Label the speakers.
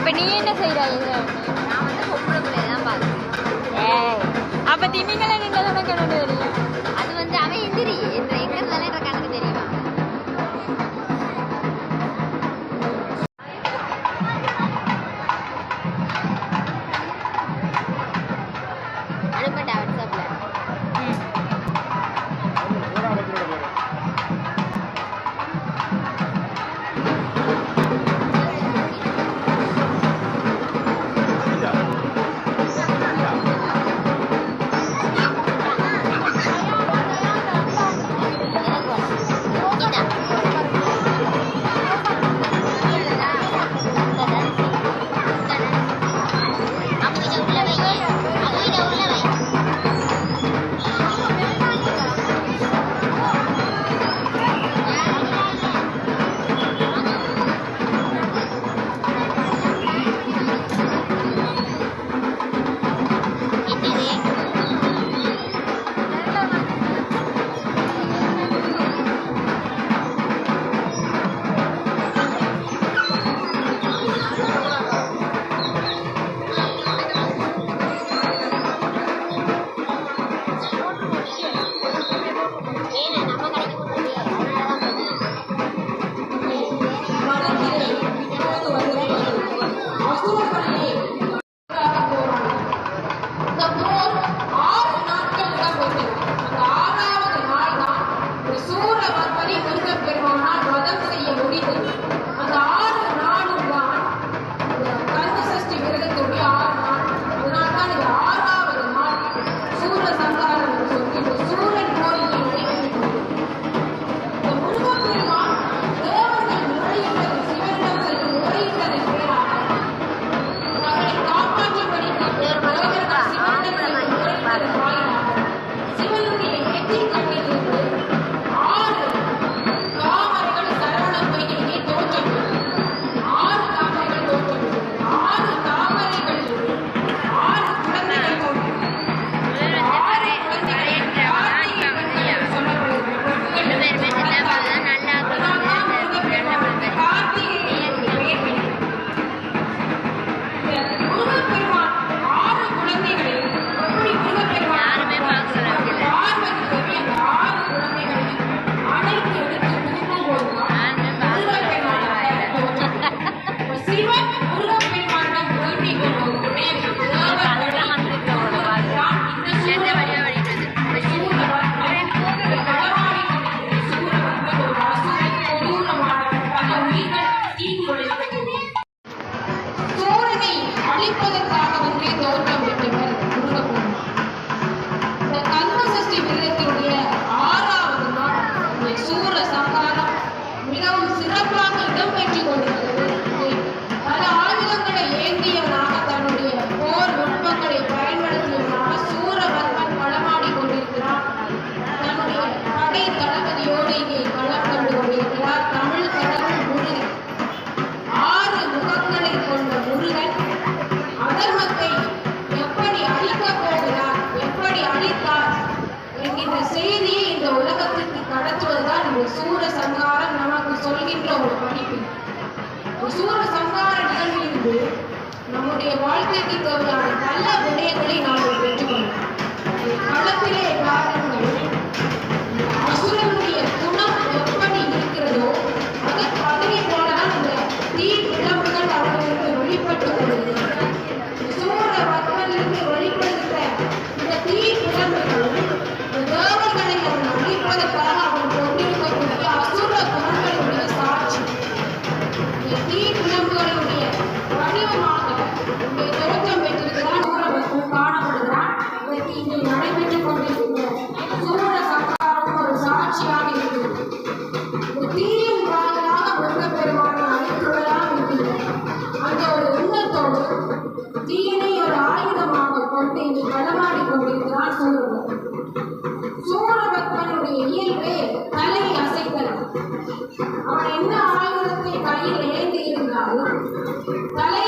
Speaker 1: அப்போ நீ என்ன செய்யறாய் இதில்
Speaker 2: நான் வந்து பொம்பளை
Speaker 1: ஏ அப்போ திமிங்களை நின்று தானே கணக்கு தெரியும்?
Speaker 2: அது வந்து அவன் எந்திரி. என்ற எங்கே இருந்தாலும் என்ற கணக்கு தெரியுமா? அனுப்பட்டா
Speaker 3: வாட்ஸ்அப்பில் ம். கொண்டிருக்கிறார் சூரபத்மன் சூரபத்மனுடைய இயல்பே தலை அசைத்தல். அவன் என்ன ஆயுதத்தை கையில் ஏந்தி இருந்தாலும் தலை